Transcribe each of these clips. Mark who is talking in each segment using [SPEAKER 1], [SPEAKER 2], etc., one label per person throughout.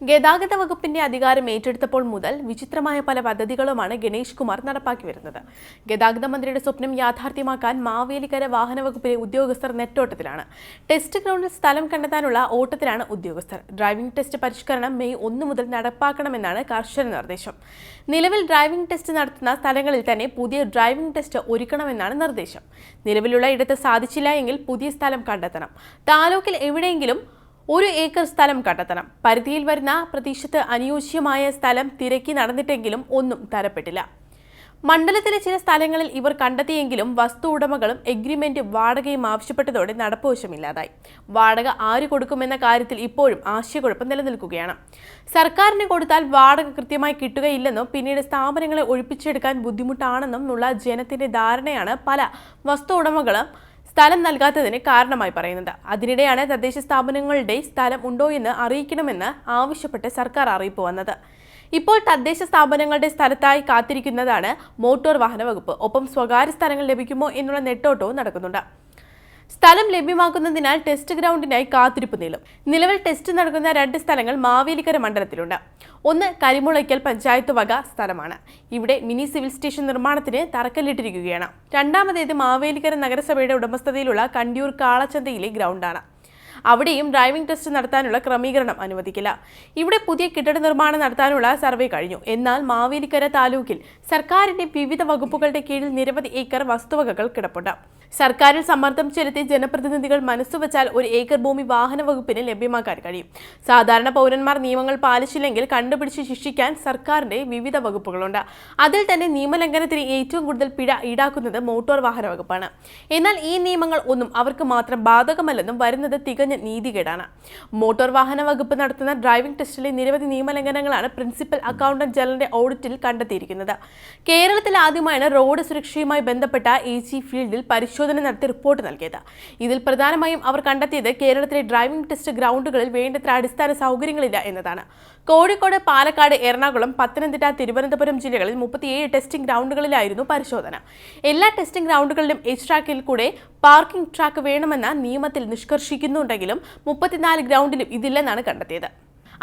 [SPEAKER 1] ഗതാഗത വകുപ്പിന്റെ അധികാരം ഏറ്റെടുത്തപ്പോൾ മുതൽ വിചിത്രമായ പല പദ്ധതികളുമാണ് ഗണേഷ് കുമാർ നടപ്പാക്കി വരുന്നത്. ഗതാഗത മന്ത്രിയുടെ സ്വപ്നം യാഥാർത്ഥ്യമാക്കാൻ മാവേലിക്കര വാഹന വകുപ്പിലെ ഉദ്യോഗസ്ഥർ നെട്ടോട്ടത്തിലാണ്. ടെസ്റ്റ് ഗ്രൗണ്ടിൽ സ്ഥലം കണ്ടെത്താനുള്ള ഓട്ടത്തിലാണ് ഉദ്യോഗസ്ഥർ. ഡ്രൈവിംഗ് ടെസ്റ്റ് പരിഷ്കരണം മെയ് ഒന്ന് മുതൽ നടപ്പാക്കണമെന്നാണ് കർശന നിർദ്ദേശം. നിലവിൽ ഡ്രൈവിംഗ് ടെസ്റ്റ് നടത്തുന്ന സ്ഥലങ്ങളിൽ തന്നെ പുതിയ ഡ്രൈവിംഗ് ടെസ്റ്റ് ഒരുക്കണമെന്നാണ് നിർദ്ദേശം. നിലവിലുള്ള ഇടത്ത് സാധിച്ചില്ല എങ്കിൽ പുതിയ സ്ഥലം കണ്ടെത്തണം. താലൂക്കിൽ എവിടെയെങ്കിലും ഒരു ഏക്കർ സ്ഥലം കണ്ടെത്തണം. പരിധിയിൽ വരുന്ന പ്രദേശത്ത് അനുയോജ്യമായ സ്ഥലം തിരക്കി നടന്നിട്ടെങ്കിലും ഒന്നും തരപ്പെട്ടില്ല. മണ്ഡലത്തിലെ ചില സ്ഥലങ്ങളിൽ ഇവർ കണ്ടെത്തിയെങ്കിലും വസ്തു ഉടമകളും എഗ്രിമെന്റ് വാടകയും ആവശ്യപ്പെട്ടതോടെ നടപ്പുവശമില്ലാതായി. വാടക ആര് കൊടുക്കുമെന്ന കാര്യത്തിൽ ഇപ്പോഴും ആശയക്കുഴപ്പം നിലനിൽക്കുകയാണ്. സർക്കാരിന് കൊടുത്താൽ വാടക കൃത്യമായി കിട്ടുകയില്ലെന്നും പിന്നീട് സ്ഥാപനങ്ങളെ ഒഴിപ്പിച്ചെടുക്കാൻ ബുദ്ധിമുട്ടാണെന്നും ഉള്ള ജനത്തിന്റെ ധാരണയാണ് പല വസ്തു ഉടമകളും സ്ഥലം നൽകാത്തതിന് കാരണമായി പറയുന്നത് അതിനിടെയാണ് തദ്ദേശ സ്ഥാപനങ്ങളുടെ സ്ഥലം ഉണ്ടോ എന്ന് അറിയിക്കണമെന്ന് ആവശ്യപ്പെട്ട് സർക്കാർ അറിയിപ്പ് വന്നത്. ഇപ്പോൾ തദ്ദേശ സ്ഥാപനങ്ങളുടെ സ്ഥലത്തായി കാത്തിരിക്കുന്നതാണ് മോട്ടോർ വാഹന വകുപ്പ്. ഒപ്പം സ്വകാര്യ സ്ഥലങ്ങൾ ലഭിക്കുമോ എന്നുള്ള നെട്ടോട്ടവും നടക്കുന്നുണ്ട്. സ്ഥലം ലഭ്യമാക്കുന്നതിനാൽ ടെസ്റ്റ് ഗ്രൗണ്ടിനായി കാത്തിരിപ്പ് നീളും. നിലവിൽ ടെസ്റ്റ് നടക്കുന്ന രണ്ട് സ്ഥലങ്ങൾ മാവേലിക്കര മണ്ഡലത്തിലുണ്ട്. ഒന്ന് കരിമുളയ്ക്കൽ പഞ്ചായത്ത് വക സ്ഥലമാണ്. ഇവിടെ മിനി സിവിൽ സ്റ്റേഷൻ നിർമ്മാണത്തിന് തറക്കല്ലിട്ടിരിക്കുകയാണ്. രണ്ടാമതേത് മാവേലിക്കര നഗരസഭയുടെ ഉടമസ്ഥതയിലുള്ള കണ്ടിയൂർ കാളച്ചന്തയിലെ ഗ്രൗണ്ടാണ്. അവിടെയും ഡ്രൈവിംഗ് ടെസ്റ്റ് നടത്താനുള്ള ക്രമീകരണം അനുവദിക്കില്ല. ഇവിടെ പുതിയ കെട്ടിട നിർമ്മാണം നടത്താനുള്ള സർവേ കഴിഞ്ഞു. എന്നാൽ മാവേലിക്കര താലൂക്കിൽ സർക്കാരിന്റെ വിവിധ വകുപ്പുകളുടെ കീഴിൽ നിരവധി ഏക്കർ വസ്തുവകകൾ കിടപ്പുണ്ട്. സർക്കാരിൽ സമ്മർദ്ദം ചെലുത്തി ജനപ്രതിനിധികൾ മനസ്സുവച്ചാൽ ഒരു ഏക്കർ ഭൂമി വാഹന വകുപ്പിന് ലഭ്യമാക്കാൻ കഴിയും. സാധാരണ പൗരന്മാർ നിയമങ്ങൾ പാലിച്ചില്ലെങ്കിൽ കണ്ടുപിടിച്ച് ശിക്ഷിക്കാൻ സർക്കാരിന്റെ വിവിധ വകുപ്പുകളുണ്ട്. അതിൽ തന്നെ നിയമലംഘനത്തിന് ഏറ്റവും കൂടുതൽ പിഴ ഈടാക്കുന്നത് മോട്ടോർ വാഹന വകുപ്പാണ്. എന്നാൽ ഈ നിയമങ്ങൾ ഒന്നും അവർക്ക് മാത്രം ബാധകമല്ലെന്നും വരുന്നത് തികഞ്ഞ നീതികേടാണ്. മോട്ടോർ വാഹന വകുപ്പ് നടത്തുന്ന ഡ്രൈവിംഗ് ടെസ്റ്റിലെ നിരവധി നിയമലംഘനങ്ങളാണ് പ്രിൻസിപ്പൽ അക്കൗണ്ടന്റ് ജനറലിന്റെ ഓഡിറ്റിൽ കണ്ടെത്തിയിരിക്കുന്നത്. കേരളത്തിൽ ആദ്യമായാണ് റോഡ് സുരക്ഷയുമായി ബന്ധപ്പെട്ട എ ഫീൽഡിൽ ഫീൽഡിൽ പരിശോധന നടത്തി റിപ്പോർട്ട് നൽകിയത്. ഇതിൽ പ്രധാനമായും അവർ കണ്ടെത്തിയത് കേരളത്തിലെ ഡ്രൈവിംഗ് ടെസ്റ്റ് ഗ്രൗണ്ടുകളിൽ വേണ്ടത്ര അടിസ്ഥാന സൗകര്യങ്ങളില്ല എന്നതാണ്. കോഴിക്കോട് പാലക്കാട് എറണാകുളം പത്തനംതിട്ട തിരുവനന്തപുരം ജില്ലകളിൽ മുപ്പത്തിയേഴ് ടെസ്റ്റിംഗ് ഗ്രൗണ്ടുകളിലായിരുന്നു പരിശോധന. എല്ലാ ടെസ്റ്റിംഗ് ഗ്രൗണ്ടുകളിലും എച്ച് ട്രാക്കിൽ കൂടെ പാർക്കിംഗ് ട്രാക്ക് വേണമെന്ന നിയമത്തിൽ നിഷ്കർഷിക്കുന്നുണ്ടെങ്കിലും മുപ്പത്തിനാല് ഗ്രൗണ്ടിലും ഇതില്ലെന്നാണ് കണ്ടെത്തിയത്.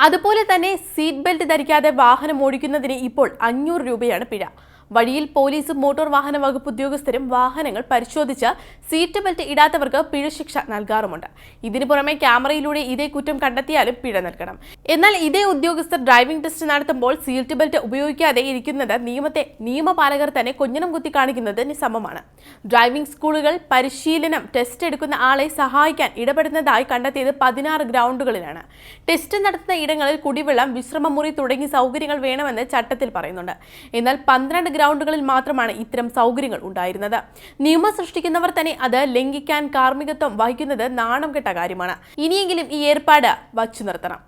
[SPEAKER 1] അതുപോലെ തന്നെ സീറ്റ് ബെൽറ്റ് ധരിക്കാതെ വാഹനം ഓടിക്കുന്നതിന് ഇപ്പോൾ അഞ്ഞൂറ് രൂപയാണ് പിഴ. വഴിയിൽ പോലീസും മോട്ടോർ വാഹന വകുപ്പ് ഉദ്യോഗസ്ഥരും വാഹനങ്ങൾ പരിശോധിച്ച് സീറ്റ് ബെൽറ്റ് ഇടാത്തവർക്ക് പിഴശിക്ഷ നൽകാറുമുണ്ട്. ഇതിനു പുറമെ ക്യാമറയിലൂടെ ഇതേ കുറ്റം കണ്ടെത്തിയാലും പിഴ നൽകണം. എന്നാൽ ഇതേ ഉദ്യോഗസ്ഥർ ഡ്രൈവിംഗ് ടെസ്റ്റ് നടത്തുമ്പോൾ സീറ്റ് ബെൽറ്റ് ഉപയോഗിക്കാതെ ഇരിക്കുന്നത് നിയമത്തെ നിയമപാലകർ തന്നെ കൊഞ്ഞനം കുത്തി കാണിക്കുന്നതിന് സമമാണ്. ഡ്രൈവിംഗ് സ്കൂളുകൾ പരിശീലനം ടെസ്റ്റ് എടുക്കുന്ന ആളെ സഹായിക്കാൻ ഇടപെടുന്നതായി കണ്ടെത്തിയത് പതിനാറ് ഗ്രൗണ്ടുകളിലാണ്. ടെസ്റ്റ് നടത്തുന്ന ഇടങ്ങളിൽ കുടിവെള്ളം വിശ്രമമുറി തുടങ്ങിയ സൗകര്യങ്ങൾ വേണമെന്ന് ചട്ടത്തിൽ പറയുന്നുണ്ട്. എന്നാൽ പന്ത്രണ്ട് ഗ്രൗണ്ടുകളിൽ മാത്രമാണ് ഇത്തരം സൗകര്യങ്ങൾ ഉണ്ടായിരുന്നത്. നിയമം സൃഷ്ടിക്കുന്നവർ തന്നെ അത് ലംഘിക്കാൻ കാർമ്മികത്വം വഹിക്കുന്നത് നാണം കെട്ട കാര്യമാണ്. ഇനിയെങ്കിലും ഈ ഏർപ്പാട് വച്ചു നിർത്തണം